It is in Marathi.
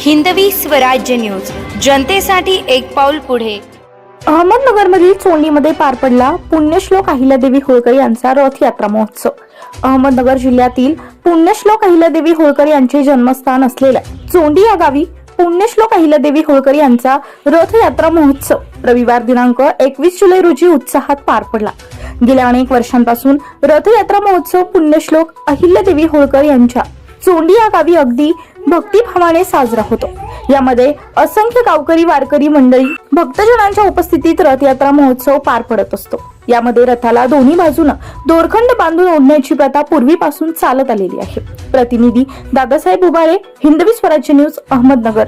हिंदवी स्वराज्य न्यूज. जनतेसाठी एक पाऊल पुढे. अहमदनगरमधील चोंडीमध्ये पार पडला पुण्यश्लोक अहिल्यादेवी होळकर यांचा रथयात्रा महोत्सव. अहमदनगर जिल्ह्यातील पुण्यश्लोक अहिल्यादेवी होळकर यांचे जन्मस्थान असलेल्या चोंडी या गावी पुण्यश्लोक अहिल्यादेवी होळकर यांचा रथयात्रा महोत्सव रविवार दिनांक एकवीस जुलै रोजी उत्साहात पार पडला. गेल्या अनेक वर्षांपासून रथयात्रा महोत्सव पुण्यश्लोक अहिल्यादेवी होळकर यांच्या चोंडी या गावी अगदी भक्तिभावाने साजरा होतो. यामध्ये असंख्य गावकरी वारकरी मंडळी भक्तजनांच्या उपस्थितीत रथयात्रा महोत्सव पार पडत असतो. यामध्ये रथाला दोन्ही बाजूनं दोरखंड बांधून ओढण्याची प्रथा पूर्वीपासून चालत आलेली आहे. प्रतिनिधी दादासाहेब उभारे हिंदवी स्वराज्य न्यूज अहमदनगर.